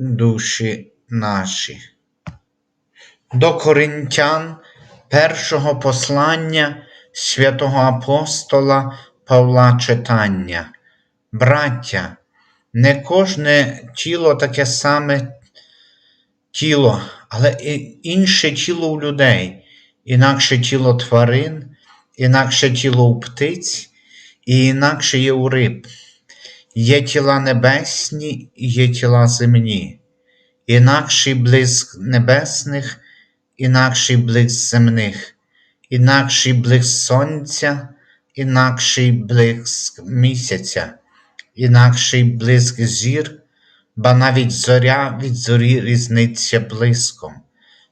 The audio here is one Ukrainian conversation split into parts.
душі наші. До Коринтян першого послання святого апостола Павла читання. Браття, не кожне тіло таке саме тіло, але і інше тіло у людей, інакше тіло тварин, інакше тіло у птиць і інакше є у риб. Є тіла небесні, є тіла земні, інакший блиск небесних, інакший блиск земних, інакший блиск сонця, інакший блиск місяця, інакший блиск зір, ба навіть зоря від зорі різниця блиском,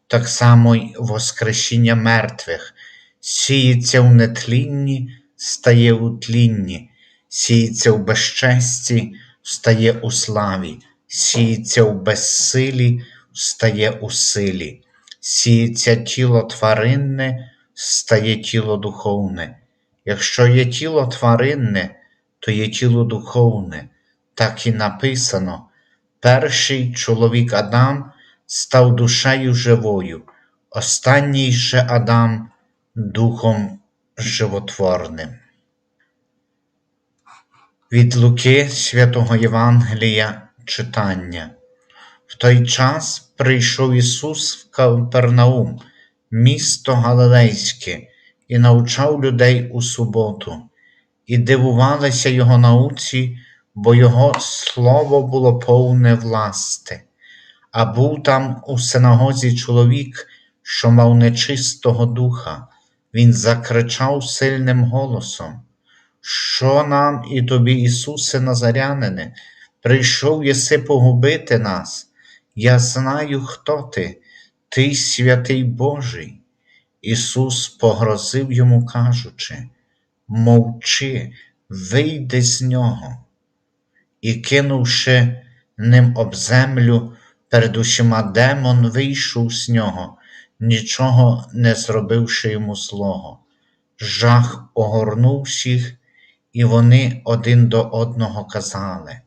так само й воскрешіння мертвих, сіється в нетлінні, стає у тлінні. Сіється в безчесті, встає у славі, сіється в безсилі, встає у силі, сіється тіло тваринне, стає тіло духовне. Якщо є тіло тваринне, то є тіло духовне, так і написано. Перший чоловік Адам став душею живою, останній же Адам духом животворним. Від Луки святого Євангелія читання. В той час прийшов Ісус в Капернаум, місто Галилейське, і навчав людей у суботу, і дивувалися Його науці, бо Його слово було повне власти. А був там у синагозі чоловік, що мав нечистого духа, він закричав сильним голосом. Що нам і тобі, Ісусе Назарянине, прийшов єси погубити нас? Я знаю, хто ти, ти святий Божий. Ісус погрозив йому, кажучи, мовчи, вийди з нього. І, кинувши ним об землю, перед усіма демон вийшов з нього, нічого не зробивши йому злого. Жах огорнув всіх і вони один до одного казали,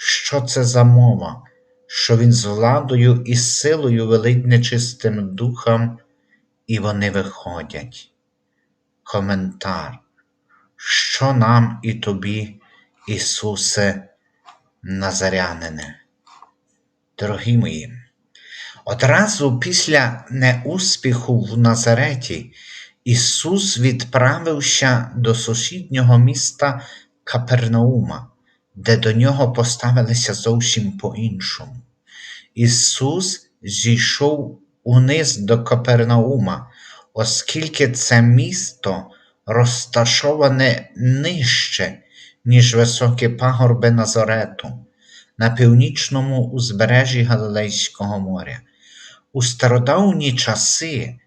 що це за мова, що він з владою і силою велить нечистим духом, і вони виходять. Коментар, що нам і тобі, Ісусе Назарянине? Дорогі мої, одразу після неуспіху в Назареті Ісус відправився до сусіднього міста Капернаума, де до нього поставилися зовсім по-іншому. Ісус зійшов униз до Капернаума, оскільки це місто розташоване нижче, ніж високі пагорби Назарету, на північному узбережжі Галилейського моря. У стародавні часи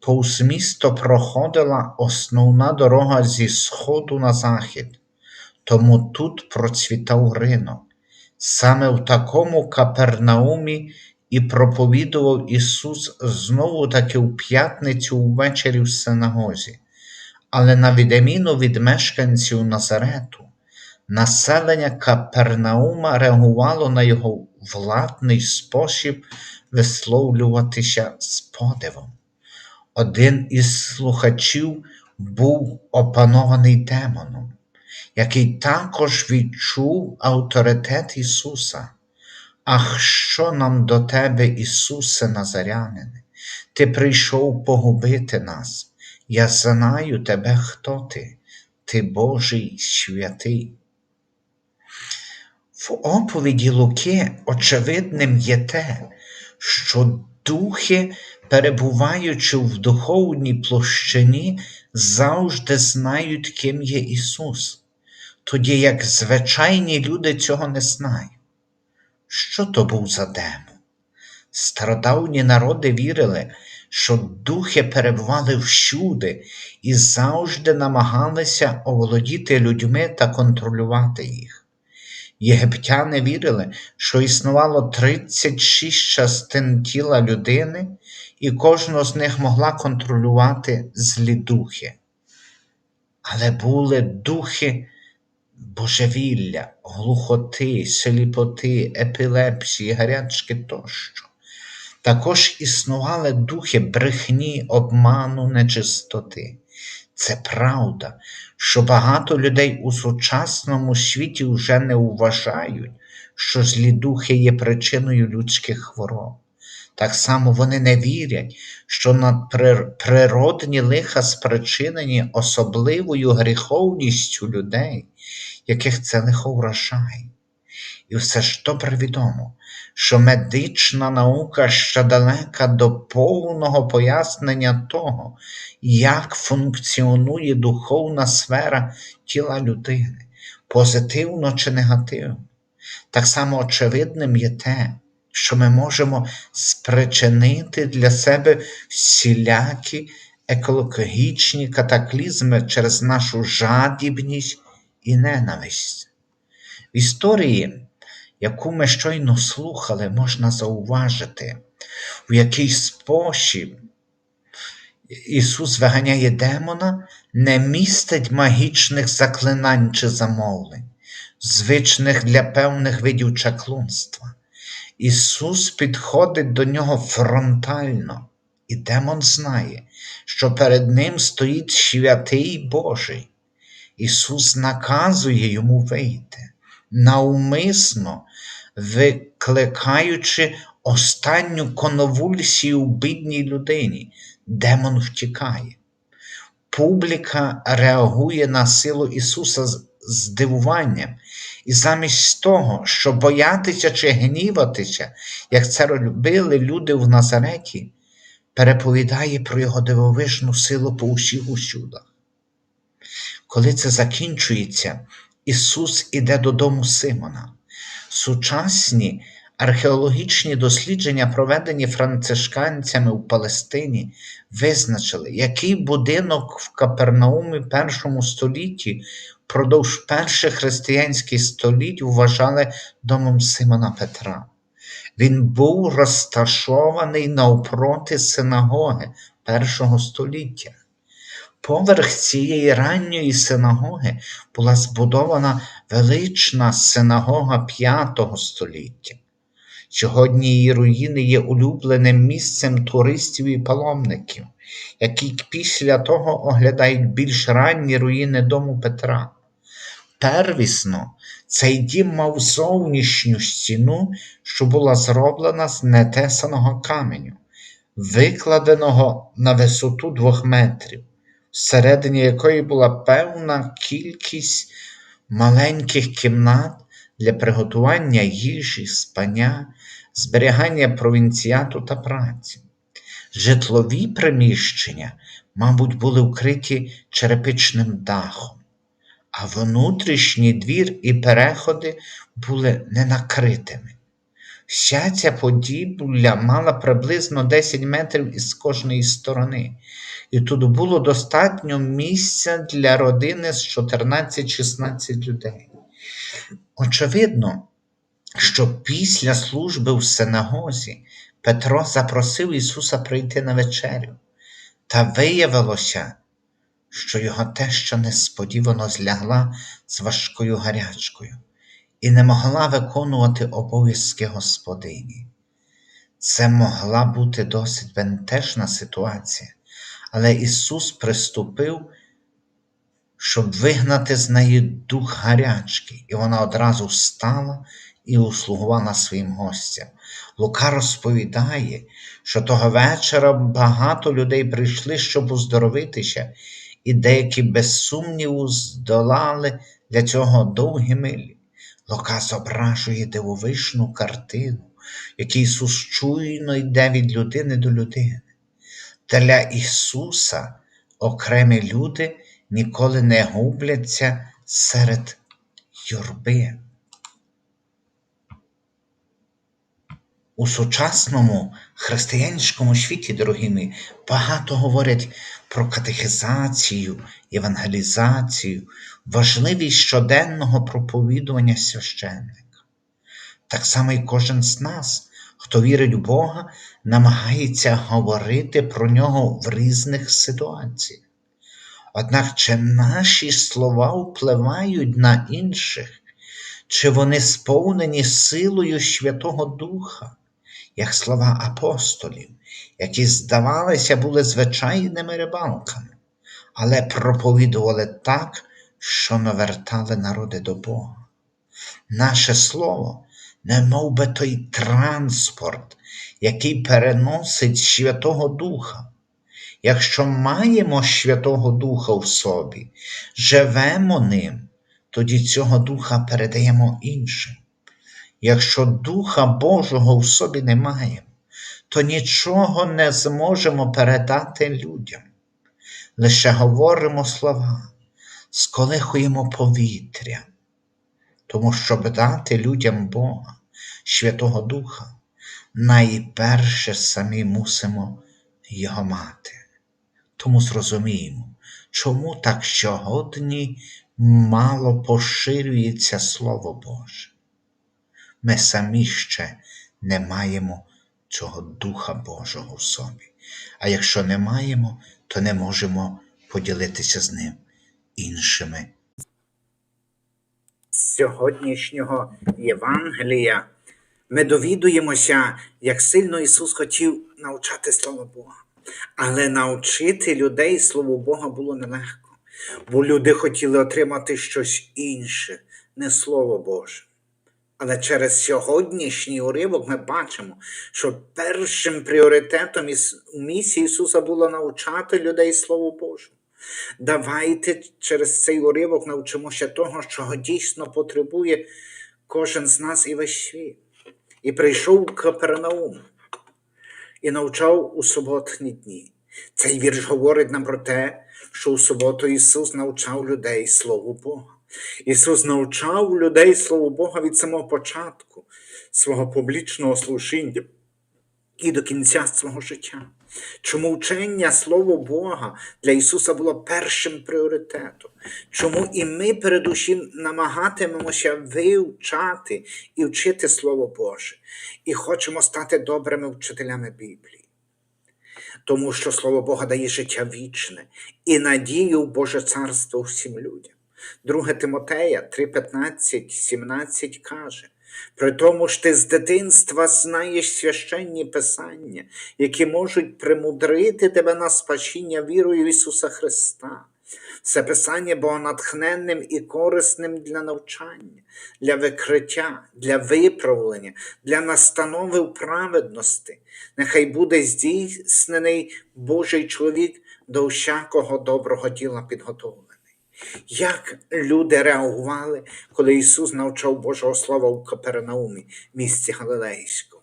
повз місто проходила основна дорога зі сходу на захід, тому тут процвітав ринок. Саме в такому Капернаумі і проповідував Ісус знову таки в п'ятницю ввечері в синагозі, але на відміну від мешканців Назарету, населення Капернаума реагувало на його владний спосіб висловлюватися з подивом. Один із слухачів був опанований демоном, який також відчув авторитет Ісуса. Ах, що нам до Тебе, Ісусе Назарянине, Ти прийшов погубити нас. Я знаю Тебе, хто Ти, Ти Божий святий. В оповіді Луки очевидним є те, що духи перебуваючи в духовній площині, завжди знають, ким є Ісус, тоді як звичайні люди цього не знають. Що то був за демон? Стародавні народи вірили, що духи перебували всюди і завжди намагалися оволодіти людьми та контролювати їх. Єгиптяни вірили, що існувало 36 частин тіла людини, і кожну з них могла контролювати злі духи. Але були духи божевілля, глухоти, сліпоти, епілепсії, гарячки тощо. Також існували духи брехні, обману, нечистоти. Це правда, що багато людей у сучасному світі вже не вважають, що злі духи є причиною людських хвороб. Так само вони не вірять, що надприродні лиха спричинені особливою гріховністю людей, яких це лихо вражає. І все ж добре відомо, що медична наука ще далека до повного пояснення того, як функціонує духовна сфера тіла людини, позитивно чи негативно. Так само очевидним є те, що ми можемо спричинити для себе всілякі екологічні катаклізми через нашу жадібність і ненависть. В історії, яку ми щойно слухали, можна зауважити, в який спосіб Ісус виганяє демона, не містить магічних заклинань чи замовлень, звичних для певних видів чаклунства. Ісус підходить до нього фронтально, і демон знає, що перед Ним стоїть святий Божий. Ісус наказує йому вийти, навмисно викликаючи останню коновульсію в бідній людині, демон втікає. Публіка реагує на силу Ісуса з здивуванням, і замість того, щоб боятися чи гніватися, як це робили люди в Назареті, переповідає про його дивовижну силу по усіх усюдах. Коли це закінчується, Ісус іде додому Симона. Сучасні археологічні дослідження, проведені францишканцями в Палестині, визначили, який будинок в Капернаумі першому столітті впродовж перших християнських століть вважали домом Симона Петра. Він був розташований навпроти синагоги першого століття. Поверх цієї ранньої синагоги була збудована велична синагога V століття. Сьогодні її руїни є улюбленим місцем туристів і паломників, які після того оглядають більш ранні руїни дому Петра. Первісно, цей дім мав зовнішню стіну, що була зроблена з нетесаного каменю, викладеного на висоту двох метрів всередині якої була певна кількість маленьких кімнат для приготування їжі, спання, зберігання провінціату та праці. Житлові приміщення, мабуть, були вкриті черепичним дахом, а внутрішній двір і переходи були ненакритими. Вся ця подібля мала приблизно 10 метрів із кожної сторони, і тут було достатньо місця для родини з 14-16 людей. Очевидно, що після служби в синагозі Петро запросив Ісуса прийти на вечерю, та виявилося, що його теща несподівано злягла з важкою гарячкою і не могла виконувати обов'язки господині. Це могла бути досить бентежна ситуація, але Ісус приступив, щоб вигнати з неї дух гарячки, і вона одразу встала і услугувала своїм гостям. Лука розповідає, що того вечора багато людей прийшли, щоб оздоровитися, і деякі без сумніву здолали для цього довгі милі. Лука зображує дивовижну картину, який Ісус чуйно йде від людини до людини. Для Ісуса окремі люди ніколи не губляться серед юрби. У сучасному християнському світі, дорогі мої, багато говорять про катехізацію, евангелізацію, важливість щоденного проповідування священника. Так само і кожен з нас, хто вірить в Бога, намагається говорити про нього в різних ситуаціях. Однак чи наші слова впливають на інших, чи вони сповнені силою Святого Духа, як слова апостолів, які, здавалося, були звичайними рибалками, але проповідували так, що навертали народи до Бога. Наше слово, не би той транспорт, який переносить Святого Духа. Якщо маємо Святого Духа в собі, живемо ним, тоді цього Духа передаємо іншим. Якщо Духа Божого в собі не маємо, то нічого не зможемо передати людям. Лише говоримо слова, сколихуємо повітря, тому щоб дати людям Бога, Святого Духа, найперше самі мусимо його мати. Тому зрозуміємо, чому так сьогодні мало поширюється Слово Боже. Ми самі ще не маємо цього Духа Божого в собі. А якщо не маємо, то не можемо поділитися з ним іншими. З сьогоднішнього Євангелія ми довідуємося, як сильно Ісус хотів навчати Слово Бога. Але навчити людей Слову Бога було нелегко, бо люди хотіли отримати щось інше, не Слово Боже. Але через сьогоднішній уривок ми бачимо, що першим пріоритетом місії Ісуса було навчати людей Слову Божому. Давайте через цей уривок навчимося того, чого дійсно потребує кожен з нас і весь світ. І прийшов Капернаум і навчав у суботні дні. Цей вірш говорить нам про те, що у суботу Ісус навчав людей Слову Бога. Ісус навчав людей Слову Бога від самого початку свого публічного служіння і до кінця свого життя. Чому вчення Слово Бога для Ісуса було першим пріоритетом? Чому і ми передусім намагатимемося вивчати і вчити Слово Боже, і хочемо стати добрими вчителями Біблії? Тому що Слово Бога дає життя вічне і надію в Боже Царство всім людям. 2 Тимотея 3, 15, 17 каже, при тому ж ти з дитинства знаєш священні писання, які можуть примудрити тебе на спасіння вірою Ісуса Христа. Це писання було натхненним і корисним для навчання, для викриття, для виправлення, для настанови в праведності. Нехай буде здійснений Божий чоловік до всякого доброго діла підготовлений. Як люди реагували, коли Ісус навчав Божого Слова в Капернаумі, місці Галилейському,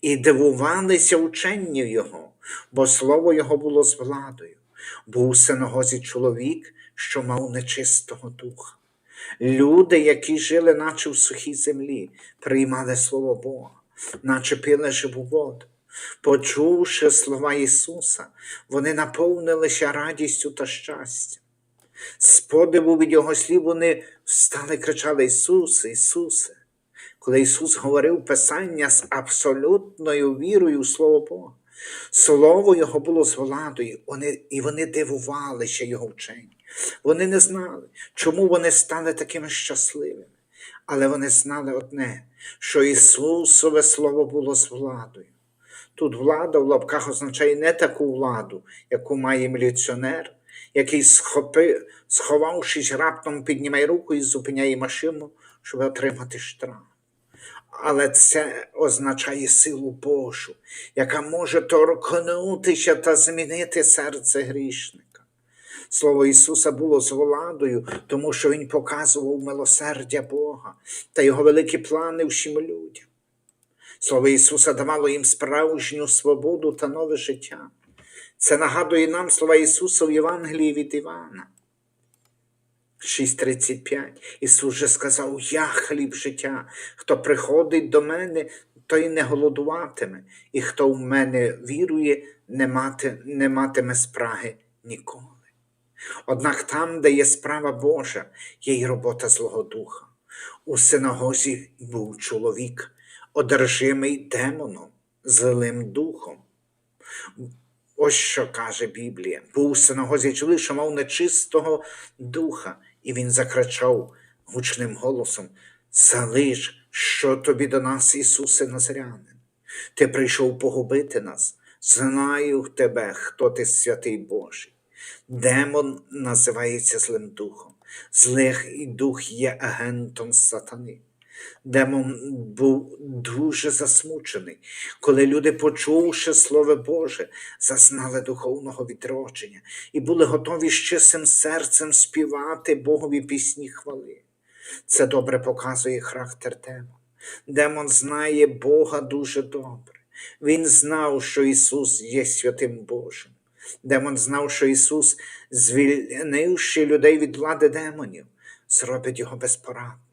і дивувалися вченню Його, бо Слово Його було з владою. Був у синагозі чоловік, що мав нечистого духа. Люди, які жили, наче в сухій землі, приймали Слово Бога, наче пили живу воду. Почувши слова Ісуса, вони наповнилися радістю та щастям. З подиву від Його слів вони встали і кричали Ісусе, Ісусе. Коли Ісус говорив Писання з абсолютною вірою в Слово Бога, Слово Його було з владою, вони, і вони дивувалися Його вченню. Вони не знали, чому вони стали такими щасливими. Але вони знали одне, що Ісусове Слово було з владою. Тут влада в лапках означає не таку владу, яку має міліціонер, який, схопи, сховавшись, раптом піднімає руку і зупиняє машину, щоб отримати штраф. Але це означає силу Божу, яка може торкнутися та змінити серце грішника. Слово Ісуса було з владою, тому що Він показував милосердя Бога та Його великі плани всім людям. Слово Ісуса давало їм справжню свободу та нове життя. Це нагадує нам слова Ісуса в Євангелії від Івана. 6.35. Ісус же сказав: Я хліб життя. Хто приходить до мене, той не голодуватиме, і хто в мене вірує, не, мати, не матиме спраги ніколи. Однак там, де є справа Божа, є й робота Злого Духа. У синагозі був чоловік, одержимий демоном, злим духом. Ось що каже Біблія. Був у синагозі чоловік, що мав нечистого духа, і він закричав гучним голосом: Залиш, що тобі до нас, Ісусе Назарянин. Ти прийшов погубити нас. Знаю тебе, хто ти святий Божий. Демон називається злим духом. Злий дух є агентом сатани. Демон був дуже засмучений, коли люди, почувши Слово Боже, зазнали духовного відродження і були готові з чистим серцем співати Богові пісні хвали. Це добре показує характер демона. Демон знає Бога дуже добре. Він знав, що Ісус є святим Божим. Демон знав, що Ісус, звільнивши людей від влади демонів, зробить його безпорадним.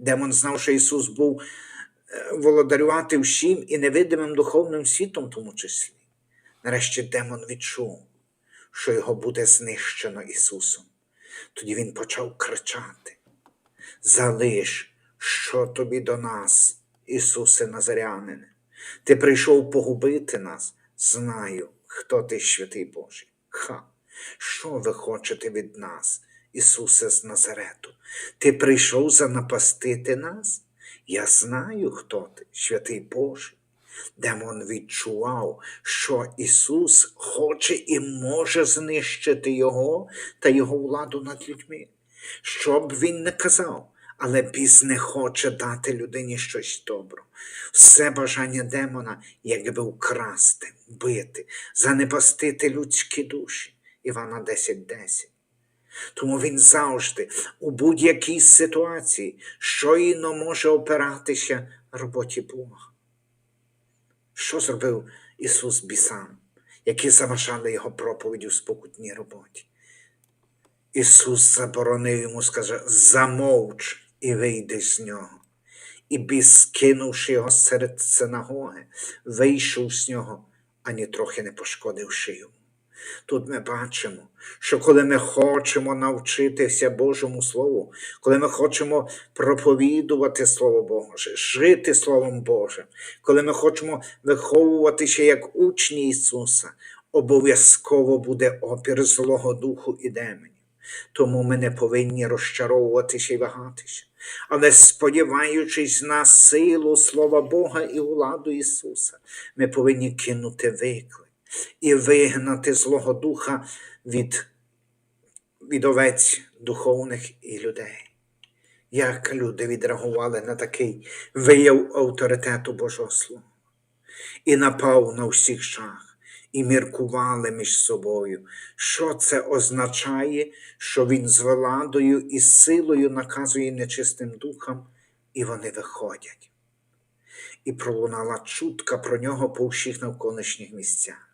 Демон знав, що Ісус був е, володарювати всім і невидимим духовним світом, в тому числі. Нарешті демон відчув, що його буде знищено Ісусом. Тоді він почав кричати: Залиш, що тобі до нас, Ісусе Назарянине. Ти прийшов погубити нас, знаю, хто ти святий Божий. Ха, що ви хочете від нас, Ісусе з Назарету? Ти прийшов занапастити нас? Я знаю, хто ти, святий Божий. Демон відчував, що Ісус хоче і може знищити Його та Його владу над людьми. Що б він не казав, але біс не хоче дати людині щось добре. Все бажання демона, якби вкрасти, бити, занепастити людські душі. Івана 10.10. Тому він завжди, у будь-якій ситуації, щойно може опиратися роботі Бога. Що зробив Ісус бісам, які заважали його проповіді у спокутній роботі? Ісус заборонив йому, скаже, замовч і вийди з нього. І біс, кинувши його серед синагоги, вийшов з нього, ані трохи не пошкодивши йому. Тут ми бачимо, що коли ми хочемо навчитися Божому Слову, коли ми хочемо проповідувати Слово Боже, жити Словом Божим, коли ми хочемо виховуватися як учні Ісуса, обов'язково буде опір Злого Духу і демонів. Тому ми не повинні розчаровуватися і вагатися, але сподіваючись на силу Слова Бога і владу Ісуса, ми повинні кинути виклик і вигнати Злого Духа від, від овець духовних і людей. Як люди відреагували на такий вияв авторитету Божого Слова і напав на всіх шах, і міркували між собою, що це означає, що він з владою і силою наказує нечистим духам, і вони виходять. І пролунала чутка про нього по всіх навколишніх місцях.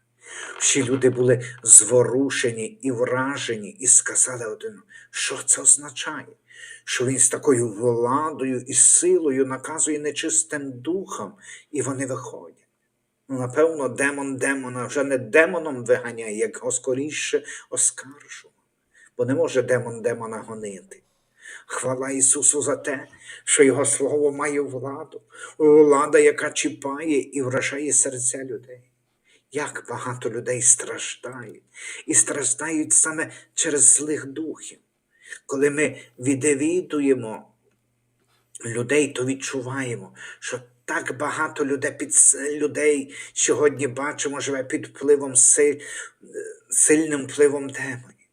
Всі люди були зворушені і вражені, і сказали один, що це означає, що він з такою владою і силою наказує нечистим духам, і вони виходять. Напевно, демон демона вже не демоном виганяє, як його скоріше оскаржував, бо не може демон демона гонити. Хвала Ісусу за те, що Його Слово має владу, влада, яка чіпає і вражає серця людей. Як багато людей страждають, і страждають саме через злих духів. Коли ми відвідуємо людей, то відчуваємо, що так багато людей, під, людей сьогодні бачимо, живе під впливом силь, сильним впливом демонів.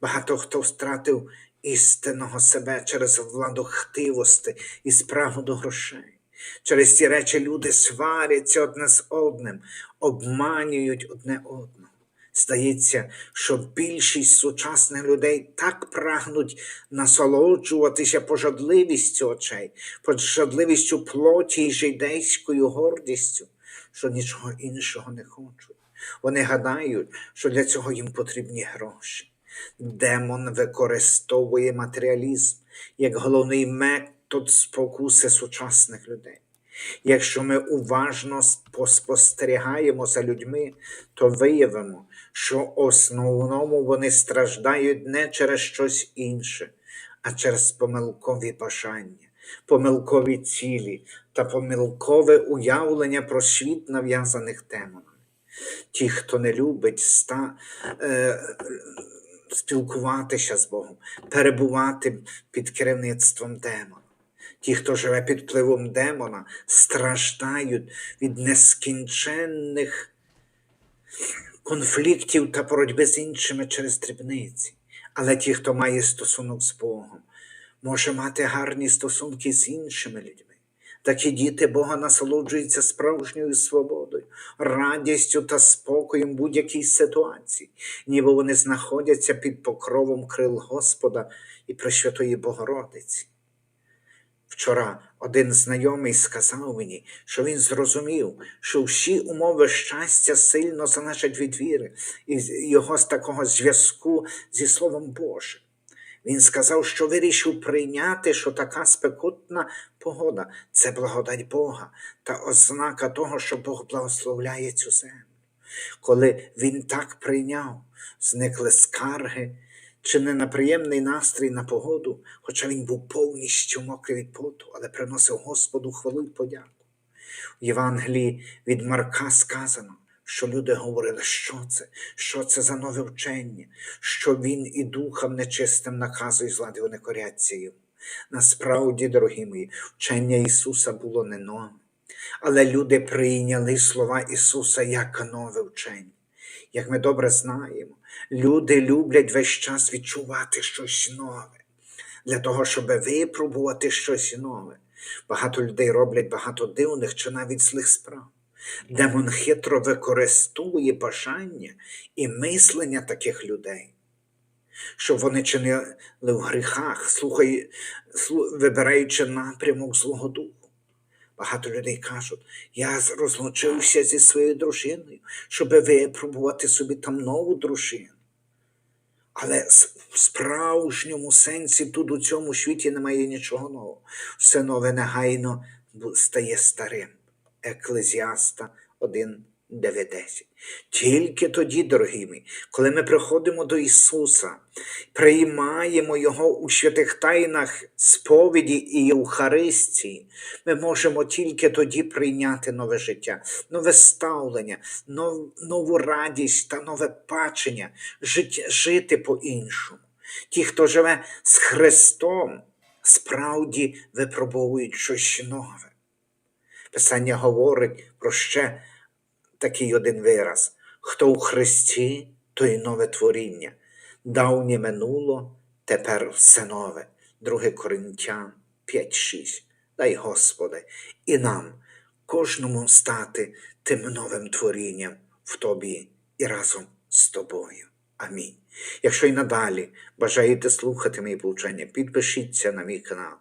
Багато хто втратив істинного себе через владу хтивості і справу до грошей. Через ці речі люди сваряться одне з одним, обманюють одне одного. Здається, що більшість сучасних людей так прагнуть насолоджуватися пожадливістю очей, пожадливістю плоті і жидейською гордістю, що нічого іншого не хочуть. Вони гадають, що для цього їм потрібні гроші. Демон використовує матеріалізм як головний метод спокуси сучасних людей. Якщо ми уважно поспостерігаємо за людьми, то виявимо, що в основному вони страждають не через щось інше, а через помилкові бажання, помилкові цілі та помилкове уявлення про світ нав'язаних демонами. Ті, хто не любить ста, е, спілкуватися з Богом, перебувати під керівництвом демона. Ті, хто живе під впливом демона, страждають від нескінченних конфліктів та боротьби з іншими через дрібниці. Але ті, хто має стосунок з Богом, може мати гарні стосунки з іншими людьми. Такі діти Бога насолоджуються справжньою свободою, радістю та спокоєм будь-якій ситуації, ніби вони знаходяться під покровом крил Господа і Пресвятої Богородиці. Вчора один знайомий сказав мені, що він зрозумів, що всі умови щастя сильно залежать від віри і його з такого зв'язку зі Словом Божим. Він сказав, що вирішив прийняти, що така спекотна погода це благодать Бога та ознака того, що Бог благословляє цю землю. Коли він так прийняв, зникли скарги чи не неприємний настрій на погоду, хоча він був повністю мокрий від поту, але приносив Господу хвалу й подяку. В Євангелії від Марка сказано, що люди говорили, що це, що це за нове вчення, що він і духам нечистим наказує злади, вони коряться йому. Насправді, дорогі мої, вчення Ісуса було не нове, але люди прийняли слова Ісуса як нове вчення. Як ми добре знаємо, люди люблять весь час відчувати щось нове для того, щоб випробувати щось нове. Багато людей роблять багато дивних чи навіть злих справ. Демон хитро використовує бажання і мислення таких людей, щоб вони чинили в гріхах, слухай, слу- вибираючи напрямок Злого Духу. Багато людей кажуть, я розлучився зі своєю дружиною, щоб випробувати собі там нову дружину. Але в справжньому сенсі тут у цьому світі немає нічого нового. Все нове негайно стає старим. Еклезіаста 1, 9, 10. Тільки тоді, дорогі мої, коли ми приходимо до Ісуса, приймаємо Його у святих тайнах сповіді і Євхаристії, ми можемо тільки тоді прийняти нове життя, нове ставлення, нов- нову радість та нове бачення, життя, жити по-іншому. Ті, хто живе з Христом, справді випробовують щось нове. Писання говорить про ще такий один вираз: хто у Христі, то й нове творіння. Давнє минуло, тепер все нове. 2 Коринтян 5.6. Дай Господи, і нам, кожному стати тим новим творінням в Тобі і разом з Тобою. Амінь. Якщо й надалі бажаєте слухати мої повчання, підпишіться на мій канал.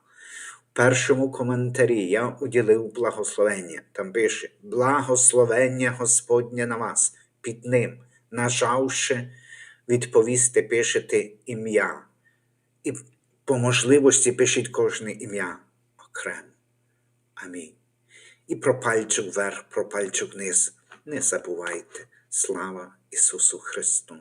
Першому коментарі я уділив благословення. Там пише благословення Господнє на вас. Під ним, нажавши, відповісти, пишете ім'я. І по можливості пишіть кожне ім'я окремо. Амінь. І про пальчик вверх, про пальчик вниз. Не забувайте. Слава Ісусу Христу!